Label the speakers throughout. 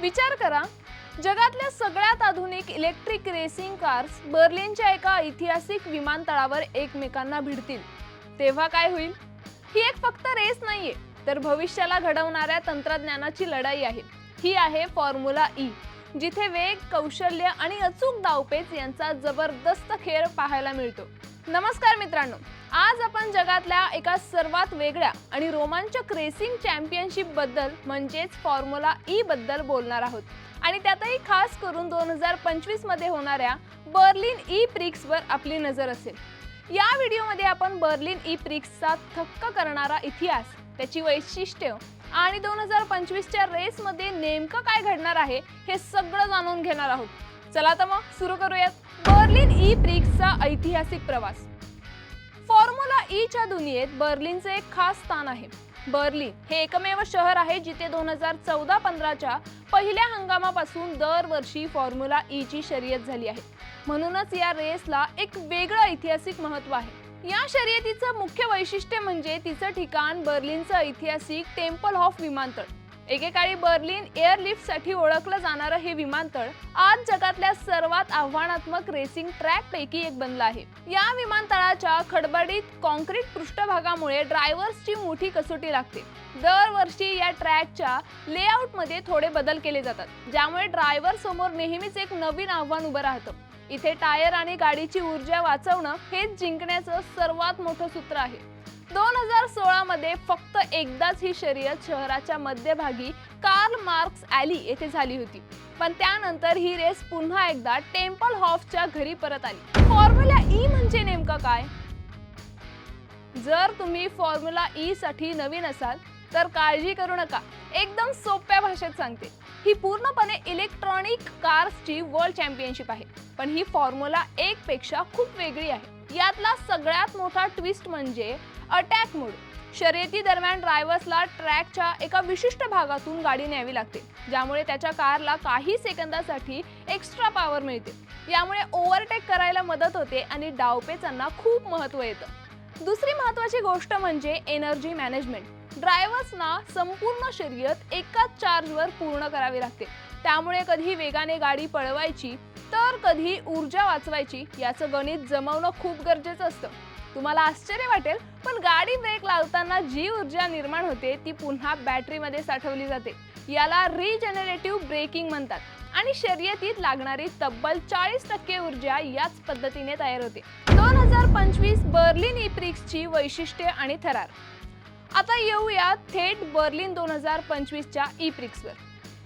Speaker 1: विचार करा जगातल्या सगळ्यात आधुनिक इलेक्ट्रिक रेसिंग कार्स बर्लिनच्या एका ऐतिहासिक विमानतळावर एकमेकांना भिडतील. तेव्हा काय होईल? ही एक फक्त रेस नाहीये तर भविष्याला घडवणाऱ्या तंत्रज्ञानाची लढाई आहे. ही आहे फॉर्म्युला ई e, जिथे वेग कौशल्य आणि अचूक दावपेच यांचा जबरदस्त खेळ पाहायला मिळतो. नमस्कार मित्रांनो आज आपण जगातल्या एका सर्वात वेगळ्या आणि रोमांचक रेसिंग चॅम्पियनशिपबद्दल म्हणजेच फॉर्म्युला ई e बद्दल बोलणार आहोत. आणि त्यातही खास करून दोन हजार पंचवीसमध्ये होणाऱ्या बर्लिन ई प्रिक्सवर आपली नजर असेल. या व्हिडिओमध्ये आपण बर्लिन ई प्रिक्सचा थक्क करणारा इतिहास त्याची वैशिष्ट्य आणि दोन हजार पंचवीसच्या रेसमध्ये नेमकं काय घडणार आहे हे सगळं जाणून घेणार आहोत. चला तर मग सुरू करूयात. बर्लिन ई प्रिक्सचा ऐतिहासिक प्रवास. फॉर्म्युला ईच्या दुनियेत बर्लिनचे एक खास स्थान आहे. बर्लिन हे एकमेव शहर आहे जिथे दोन हजार चौदा पंधराच्या पहिल्या हंगामापासून दरवर्षी फॉर्म्युला ईची शर्यत झाली आहे. म्हणूनच या रेसला एक वेगळं ऐतिहासिक महत्त्व आहे. या शर्यतीचं मुख्य वैशिष्ट्य म्हणजे तिचं ठिकाण बर्लिनचं ऐतिहासिक टेम्पल ऑफ विमानतळ. एकेकाळी बर्लिन एअरलिफ्टसाठी ओळखलं जाणारं हे विमानतळ आज जगातल्या सर्वात आव्हानात्मक रेसिंग ट्रॅक पैकी एक बनलं आहे. या विमानतळाच्या खडबडीत कॉन्क्रीट पृष्ठभागामुळे ड्रायव्हर्सची मोठी कसोटी लागते. दरवर्षी या ट्रॅकच्या लेआउटमध्ये थोडे बदल केले जातात ज्यामुळे ड्रायव्हर समोर नेहमीच एक नवीन आव्हान उभं राहतं. इथे टायर आणि गाडीची ऊर्जा वाचवणं हेच जिंकण्याचं सर्वात मोठं सूत्र आहे. दोन हजार सोळा मध्ये फक्त एकदाच ही शर्यत शहराच्या मध्यभागी कार्ल मार्क्स ॲली येथे झाली होती. पण त्यानंतर ही रेस पुन्हा एकदा टेम्पल हॉफच्या घरी परत आली. फॉर्म्युला ई म्हणजे नेमकं काय? जर तुम्ही फॉर्म्युला ई साठी नवीन असाल तर काळजी करू नका. एकदम सोप्या भाषेत सांगते. ही पूर्णपणे इलेक्ट्रॉनिक कार्सची वर्ल्ड चॅम्पियनशिप आहे. पण ही फॉर्म्युला एक पेक्षा खूप वेगळी आहे. यातला सगळ्यात मोठा ट्विस्ट म्हणजे अटॅक मोड शर्यती दरम्यान ड्रायव्हर्सला ट्रॅकच्या एका विशिष्ट भागातून गाडी न्यावी लागते ज्यामुळे त्याच्या कारला काही सेकंदासाठी एक्स्ट्रा पॉवर मिळते. यामुळे ओव्हरटेक करायला मदत होते आणि डावपेचांना खूप महत्त्व येतं. दुसरी महत्त्वाची गोष्ट म्हणजे एनर्जी मॅनेजमेंट ड्रायव्हर्सना संपूर्ण शर्यत एकाच चार्जवर पूर्ण करावी लागते. त्यामुळे कधी वेगाने गाडी पळवायची तर कधी ऊर्जा वाचवायची याचं गणित जमवणं खूप गरजेचं असतं. तुम्हाला आश्चर्य वाटेल पण गाडी ब्रेक लावताना जी ऊर्जा निर्माण होते ती पुन्हा बॅटरीमध्ये साठवली जाते. याला रिजनरेटिव्ह ब्रेकिंग म्हणतात आणि शर्यतीत लागणारी तब्बल चाळीस टक्के ऊर्जा याच पद्धतीने तयार होते. दोन हजार पंचवीस बर्लिन इप्रिक्सची वैशिष्ट्ये आणि थरार. आता येऊया थेट बर्लिन दोन हजार पंचवीसच्या इप्रिक्सवर.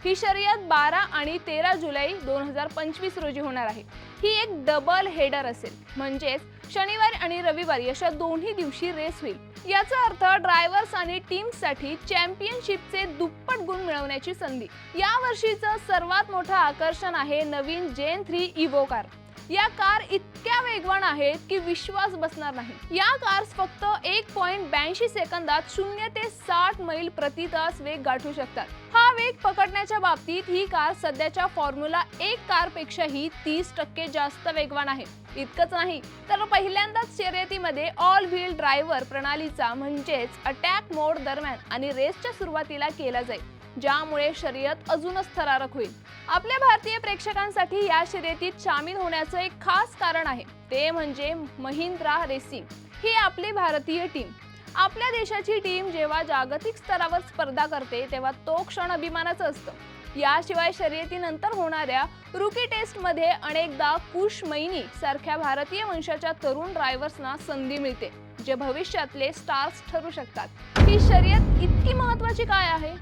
Speaker 1: ही शर्यत बारा आणि तेरा जुलै दोन हजार पंचवीस रोजी होणार आहे. ही एक डबल हेडर असेल. म्हणजेच शनिवारी आणि रविवारी अशा दोन्ही दिवशी रेस होईल. याचा अर्थ ड्रायव्हर्स आणि टीम्ससाठी चॅम्पियनशिपचे दुप्पट गुण मिळवण्याची संधी. या वर्षीचं सर्वात मोठं आकर्षण आहे नवीन जेन थ्री इवो कार या कार इतक्या वेगवान आहेत की विश्वास बसणार नाही. या कार्स फक्त एक पॉइंट ब्याऐंशी सेकंदात शून्य ते साठ मैल प्रति तास वेग गाठू शकतात. हा वेग पकडण्याच्या बाबतीत ही कार सध्याच्या फॉर्म्युला एक कारपेक्षाही तीस टक्के जास्त वेगवान आहे. इतकंच नाही तर पहिल्यांदाच शर्यतीमध्ये ऑल व्हील ड्रायव्हर प्रणालीचा म्हणजेच अटॅक मोड दरम्यान आणि रेसच्या सुरुवातीला केला जाईल. ज्यामुळे शर्यत अजूनच थरारक होईल. आपल्या भारतीय प्रेक्षकांसाठी या शर्यतीत सामील होण्याचं एक खास कारण आहे. ते म्हणजे महिंद्रा रेसिंग. ही आपली भारतीय टीम. आपल्या देशाची टीम जेव्हा जागतिक स्तरावर स्पर्धा करते तेव्हा तो क्षण अभिमानाचं असतं. याशिवाय शर्यतीनंतर होणाऱ्या रुकी टेस्टमध्ये अनेकदा कुश मैनी सारख्या भारतीय वंशाच्या तरुण ड्रायव्हर्सना संधी मिळते जे भविष्यातले स्टार्स ठरू शकतात. ही शर्यत इतकी महत्वाची काय आहे?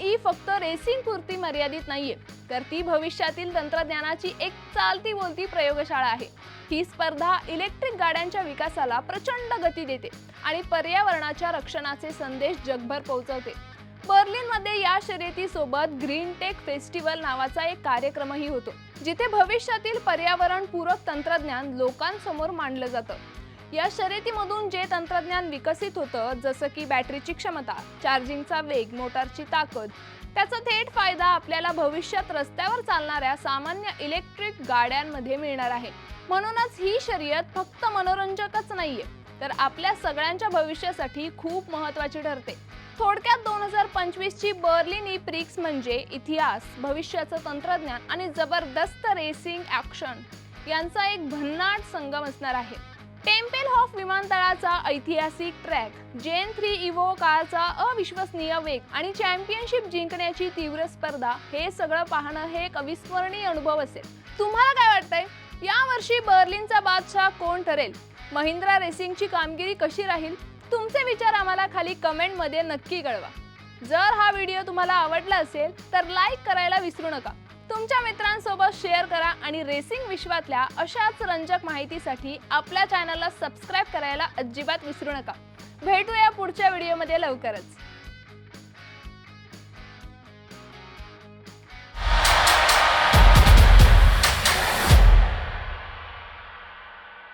Speaker 1: ई फक्त रेसिंग पुरती मर्यादित नाहीये तर ती भविष्यातील तंत्रज्ञानाची एक चालती बोलती प्रयोगशाळा आहे. ही स्पर्धा इलेक्ट्रिक गाड्यांच्या विकासाला प्रचंड गती देते आणि पर्यावरणाच्या रक्षणाचे संदेश जगभर पोहोचवते. बर्लिनमध्ये या शर्यतीसोबत ग्रीन टेक फेस्टिवल नावाचा एक कार्यक्रमही होतो जिथे भविष्यातील पर्यावरणपूरक तंत्रज्ञान लोकांसमोर मांडलं जातं. या शर्यतीमधून जे तंत्रज्ञान विकसित होतं जसं की बॅटरीची क्षमता चार्जिंगचा वेग मोटारची ताकद त्याचा थेट फायदा आपल्याला भविष्यात रस्त्यावर चालणाऱ्या सामान्य इलेक्ट्रिक गाड्यांमध्ये मिळणार आहे. म्हणूनच ही शर्यत फक्त मनोरंजकच नाहीये तर आपल्या सगळ्यांच्या भविष्यासाठी खूप महत्वाची ठरते. थोडक्यात दोन हजार पंचवीसची बर्लिन ई प्रिक्स म्हणजे इतिहास भविष्याचं तंत्रज्ञान आणि जबरदस्त रेसिंग ॲक्शन यांचा एक भन्नाट संगम असणार आहे. टेम्पेल हॉफ विमानतळाचा ऐतिहासिक ट्रॅक जेन थ्री इव्हो कारचा अविश्वसनीय वेग आणि चॅम्पियनशिप जिंकण्याची तीव्र स्पर्धा हे सगळं पाहणं हे एक अविस्मरणीय अनुभव असेल. तुम्हाला काय वाटतंय? यावर्षी बर्लिनचा बादशाह कोण ठरेल? महिंद्रा रेसिंगची कामगिरी कशी राहील? तुमचे विचार आम्हाला खाली कमेंटमध्ये नक्की कळवा. जर हा व्हिडिओ तुम्हाला आवडला असेल तर लाईक करायला विसरू नका. तुमच्या मित्रांसोबत शेअर करा आणि रेसिंग विश्वातल्या अशाच रंजक माहितीसाठी आपल्या चॅनलला सबस्क्राईब करायला अजिबात विसरू नका. भेटूया पुढच्या व्हिडिओमध्ये लवकरच.